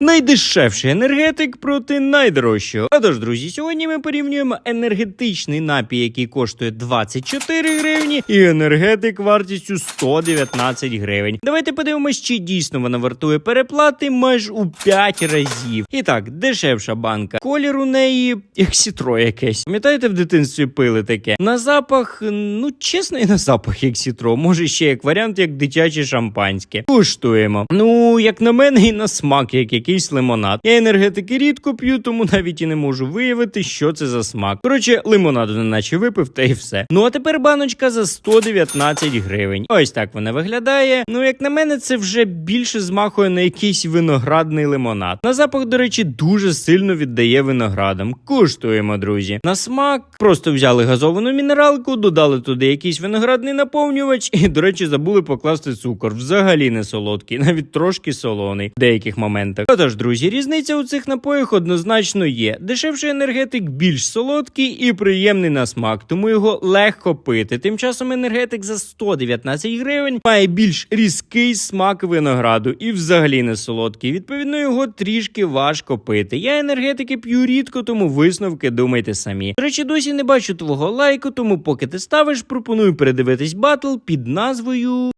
Найдешевший енергетик проти найдорожчого. А тож, друзі, сьогодні ми порівнюємо енергетичний напій, який коштує 24 гривні, і енергетик вартістю 119 гривень. Давайте подивимось, чи дійсно вона вартує переплати майже у 5 разів. І так, дешевша банка. Колір у неї як сітро якесь. Пам'ятаєте, в дитинстві пили таке? На запах, ну чесно, і на запах як сітро. Може ще як варіант, як дитяче шампанське. Куштуємо. Ну, як на мене, і на смак, як якийсь лимонад. Я енергетики рідко п'ю, тому навіть і не можу виявити, що це за смак. Коротше, лимонаду неначе випив, та й все. Ну а тепер баночка за 119 гривень. Ось так вона виглядає. Ну, як на мене, це вже більше змахує на якийсь виноградний лимонад. На запах, до речі, дуже сильно віддає виноградом. Куштуємо, друзі. На смак просто взяли газовану мінералку, додали туди якийсь виноградний наповнювач, і, до речі, забули покласти цукор. Взагалі не солодкий, навіть трошки солоний в деяких моментах. Отож, друзі, різниця у цих напоях однозначно є. Дешевший енергетик більш солодкий і приємний на смак, тому його легко пити. Тим часом енергетик за 119 гривень має більш різкий смак винограду і взагалі не солодкий. Відповідно, його трішки важко пити. Я енергетики п'ю рідко, тому висновки думайте самі. До речі, досі не бачу твого лайку, тому поки ти ставиш, пропоную передивитись батл під назвою